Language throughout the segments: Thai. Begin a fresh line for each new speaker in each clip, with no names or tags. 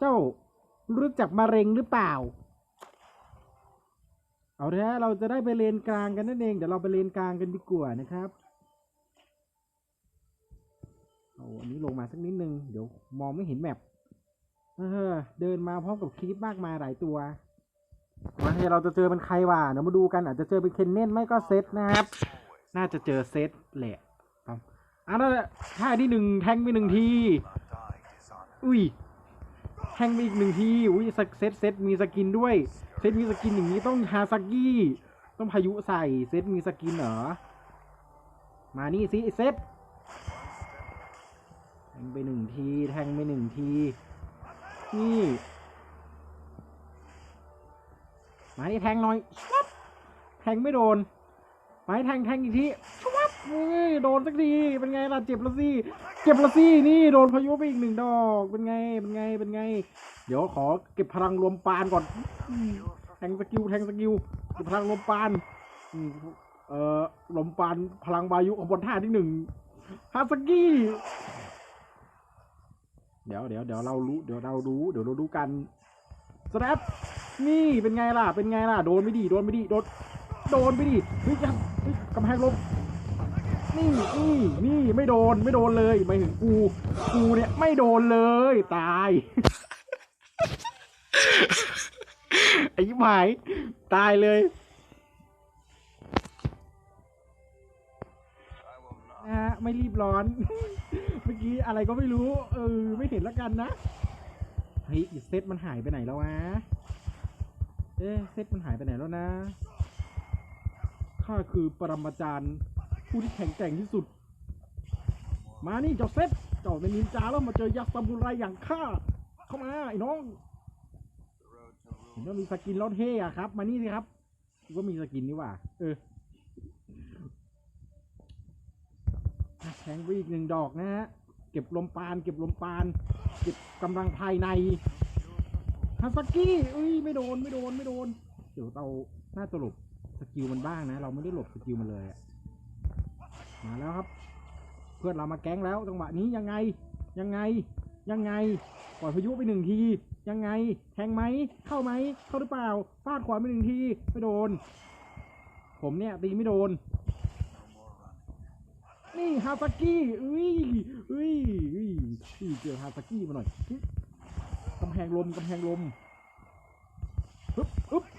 เจ้ารู้จักมะเร็งหรือเปล่า เอาเถอะเราจะได้ไปเลนกลางกันนั่นเอง เดี๋ยวเราไปเลนกลางกันดีกว่านะครับเอาอันนี้ลงมาสักนิดนึง เดี๋ยวมองไม่เห็นแมปเออเดินมาพร้อมกับคลิปมากมายหลายตัวมาเฮ้เราจะเจอเป็นใครวะเดี๋ยวมาดูกันอาจจะเจอเป็นเคนเน่นไม่ก็เซตนะครับ น่าจะเจอเซตแหละครับอะนั่นแหละท่าที่หนึ่งแทงไปหนึ่งที อุ้ย แทงไปอีกหนึ่งทีอุ้ยเซตเซตเซตมีสกินด้วย เซตมีสกินอย่างนี้ต้องฮาซากิต้องพายุใส่เซตมีสกินเหรอ มานี่สิเซตแทงไปหนึ่งที แทงไปหนึ่งที นี่มานี่แทงหน่อยแทงไม่โดนไม้แทงแทงอีกที นี่โดนสักทีเป็นไงล่ะเจ็บละสิเจ็บละสินี่โดนพายุไปอีกหนึ่งดอกเป็นไงเป็นไงเป็นไง เดี๋ยวขอเก็บพลังรวมปานก่อนแทงสกิลแทงสกิลเก็บพลังรวมปานอืมเอ่อลมปานพลังวายุของบนท่าที่หนึ่งฮาสกี้เดี๋ยวเดี๋ยวเดี๋ยวเรารู้เดี๋ยวเรารู้เดี๋ยวเรารู้กันสแนปนี่เป็นไงล่ะเป็นไงล่ะโดนไม่ดีโดนไม่ดีโดนโดนไปดิเฮ้ยยังกำแพงลบ นี่นี่นี่ไม่โดนไม่โดนเลยไม่ถึงกูกูเนี่ยไม่โดนเลยตายไอ้ยิบายตายเลยนะฮะไม่รีบร้อน เมื่อกี้อะไรก็ไม่รู้ เออ ไม่เห็นแล้วกันนะ เฮ้ยเซตมันหายไปไหนแล้ววะ เอ๊ะเซตมันหายไปไหนแล้วนะ ข้าคือปรมาจารย์ ผู้ที่แข็งแกร่งที่สุด มานี่เจ้าเซตเจ้าเป็นนินจาแล้วมาเจอยักษ์ซามูไรอย่างข้าเข้ามาไอ้น้องเห็นว่ามีสกินแล้วเท่อะครับ มานี่สิครับก็มีสกินนี่ว่าเอออะแทงไปอีกหนึ่งดอกนะฮะ เก็บลมปาน เก็บลมปาน เก็บกำลังภายในฮาสกี้อุ้ยไม่โดนไม่โดนไม่โดน เดี๋ยวเราหน่าจะหลบสกิลมันบ้างนะ เราไม่ได้หลบสกิลมันเลยอะ มาแล้วครับ เพื่อนเรามาแก๊งแล้วจังหวะนี้ยังไงยังไงยังไงปล่อยพายุไปหนึ่งที ยังไงแทงไหมเข้าไหมเข้าหรือเปล่าฟาดขวาไปหนึ่งทีไม่โดน ผมเนี่ยตีไม่โดน นี่ฮาซากิอุ้ยอุ้ยอุ้ยอุ้ยเจอฮาซากิมาหน่อยกำแพงลมกำแพงลม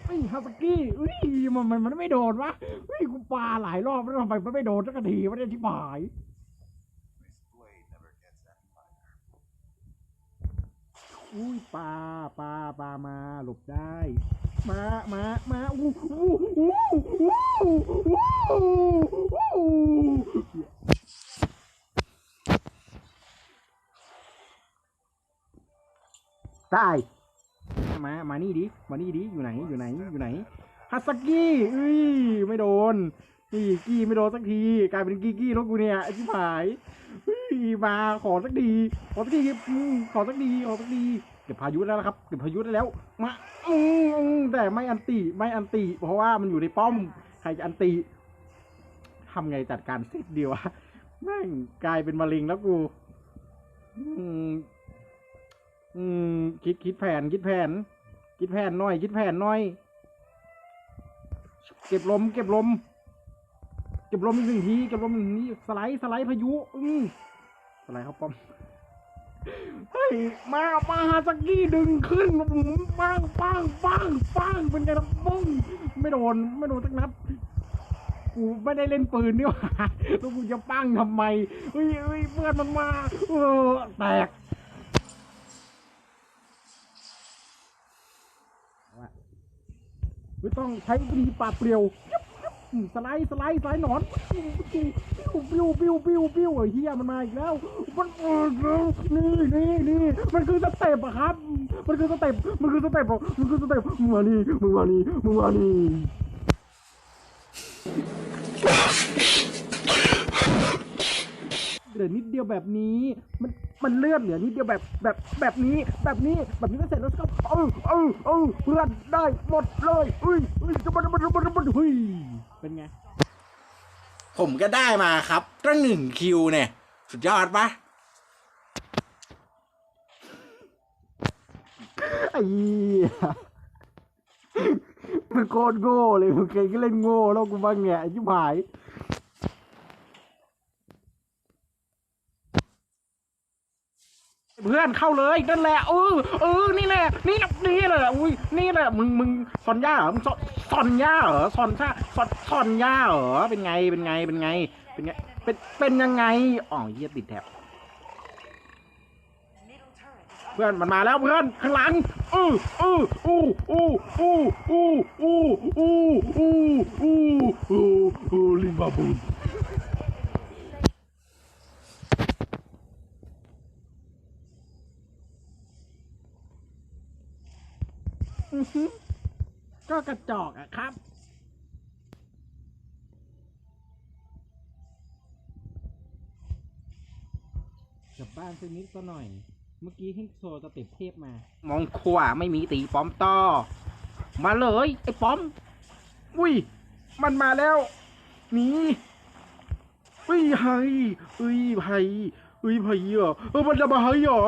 บฮึบนี่ฮาซากิอุ้ยมันมันมันไม่โดนวะอุ้ยกูปาหลายรอบแล้วทำไมมันไม่โดนสักทีวะเนี่ยที่ผายอุ้ยปลาปลาปลามาหลบได้ มามามาอู้อู้อู้อู้อู้อู้ตาย มา มานี่ดิ มานี่ดิ อยู่ไหน อยู่ไหน อยู่ไหนฮัสกี้อุ้ย ไม่โดน นี่กี้ไม่โดนสักที กลายเป็นกี้กี้แล้วกูเนี่ยไอ้ชิบหายเฮ้ยมาขอสักดีขอสักทีขอสักดีขอสักดีเก็บพายุได้แล้วครับ เก็บพายุได้แล้ว มาอืมแต่ไม่อันติ ไม่อันติ เพราะว่ามันอยู่ในป้อม ใครจะอันติทำไงจัดการเซตเดียวอะแม่งกลายเป็นมะเร็งแล้วกู อืม อืมคิดคิดแผนคิดแผน คิดแผนหน่อย คิดแผนหน่อย เก็บลม เก็บลม เก็บลมอีกหนึ่งทีเก็บลมอีกหนึ่งทีสไลด์สไลด์พายุ อืมสไลด์เข้าป้อมเฮ้ยมามาฮาซากิดึงขึ้นอื้อปังปังปังปังเป็นไงล่ะปุ้งไม่โดนไม่โดนสักนัดกูไม่ได้เล่นปืนนี่หว่าแล้วกูจะปั้งทำไมเฮ้ยเฮ้ยเพื่อนมันมาเออแตก ไม่ต้องใช้วิธีปาดเปลี่ยวสไลด์สไลด์สไลด์หนอนปิ้วปิ้วปิ้วปิ้วปิ้วไอ้เหี้ยมันมาอีกแล้ว มันนี่นี่นี่มันคือสเต็ปอะครับ มันคือสเต็ปมันคือสเต็ปมันคือสเต็ปมึงมานี่มึงมานี่มึงมานี่ เหลือนิดเดียวแบบนี้ มันมันเลื่อนเหลือนิดเดียวแบบแบบแบบนี้แบบนี้แบบนี้ก็เสร็จแล้วก็เออเออเออเพื่อนได้หมดเลยเฮ้ยเฮ้ยจะมันมันมันมันเฮ้ยเป็นไง ผมก็ได้มาครับตั้งหนึ่งคิวเนี่ย สุดยอดปะไอ้เหี้ยมันโคตรโง่เลยมึงเคยก็เล่นโง่แล้วกูบ้างไงไอ้ชิบหาย พื่อนเข้าเลยนั่นแหละเออเออนี่แหละนี่แหละนี่แหละอุ้ยนี่แหละมึงมึงซอนย่าเหรอมึงซอนซอนย่าเหรอซอนซ่าซอนซอนย่าเหรอเป็นไงเป็นไงเป็นไง เป็นไงเป็นเป็นยังไงอ๋อเหี้ยติดแถบเพื่อนมันมาแล้วเพื่อนข้างหลังอืออืออู้อู้อู้อู้อู้อู้อู้อู้อู้อู้ลิงบาบูน อือฮึ ก็กระจอกอะครับ กลับบ้านสักนิดก็หน่อย เมื่อกี้เฮงโซสเต็ปเทพมา มองขวาไม่มีตีป้อมต่อ มาเลยไอ้ป้อม อุ้ย มันมาแล้วหนีอุ้ยไฮอุ้ยไฮ อุ้ยไฮเหรอเออมันจะมาไฮเหรอ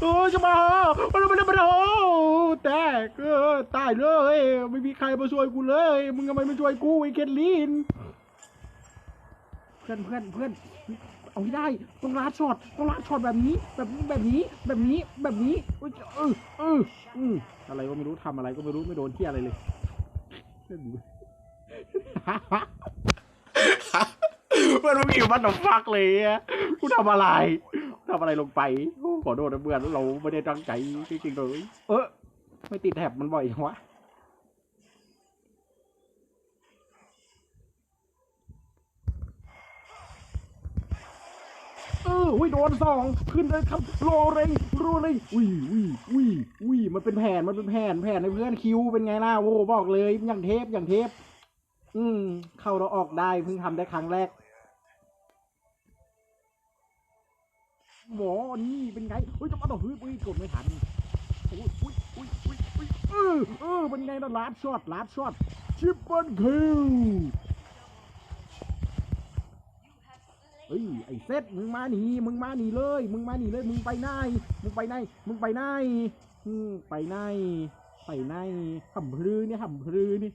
เออจะมามันจะมาจะมาโอ้แตกเออตายเลยไม่มีใครมาช่วยกูเลย มึงทำไมไม่ช่วยกูไอ้เคทลินเพื่อนเพื่อนเพื่อนเอาให้ได้ต้องลาดช็อตต้องลาดช็อตแบบนี้แบบนี้แบบนี้แบบนี้แบบนี้อุ๊ยเออเอออืมอะไรก็ไม่รู้ทำอะไรก็ไม่รู้ไม่โดนที่อะไรเลย พื่อนดูมันมึงอยู่บ้านหนองฟักเลยอะกูทำอะไรทำอะไรลงไปขอโทษนะเพื่อนเราไม่ได้ตั้งใจจริงๆเลยเออไม่ติดแถบมันบ่อยจังวะเอออุ้ยโดนสองขึ้นเลยครับโรเรงโรเรงอุ้ยอุ้ยอุ้ยอุ้ยมันเป็นแผ่นมันเป็นแผ่นแผ่นในเพื่อนคิวเป็นไงล่ะโว้บอกเลยอย่างเทปอย่างเทปอืม เข้าเราออกได้เพิ่งทำได้ครั้งแรก หมอนี่เป็นไงอุ้ยจะมาต่อฮืออุ้ยกดไม่ทันอุ้ยอุ้ยอุ้ยอุ้ยอุ้ยเออเออเป็นไงนะลาดช็อตลาดช็อตชิปเปิลคิวเฮ้ยไอ้เซตมึงมาหนีมึงมาหนีเลย มึงมาหนีเลยมึงไปไหนมึงไปไหนมึงไปไหนอืมไปไหนไปไหนห่ำพลือนี่ห่ำพลือนี่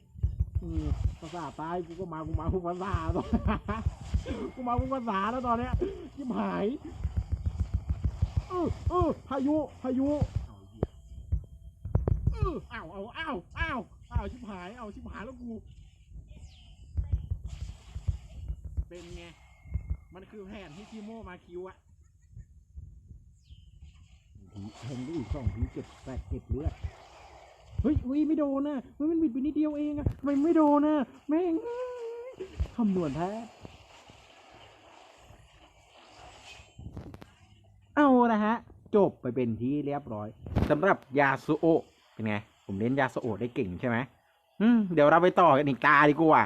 อืมภาษาตายกูก็มากูมากูภาษาตอนกูมากูภาษาแล้วตอนเนี้ยยิบหาย เออเออพายุ พายุเอออ้าวเอาอ้าวอ้าวอ้าวชิบหาย เอาชิบหายแล้วกู เป็นไง มันคือแผนที่คีโมมาคิวอะทีแทงได้อีกสองทีเจ็บแตกเก็บเลือด เฮ้ยอุ้ยไม่โดนนะเฮ้ยมันบิดไปนิดเดียวเองอะทำไมไม่โดนนะแม่งคำนวณแท้ นะฮะ จบไปเป็นที่เรียบร้อยสำหรับยาสุโอเป็นไง ผมเล่นยาสุโอได้เก่งใช่ไหมเดี๋ยวเราไปต่อกันอีกตาดีกว่า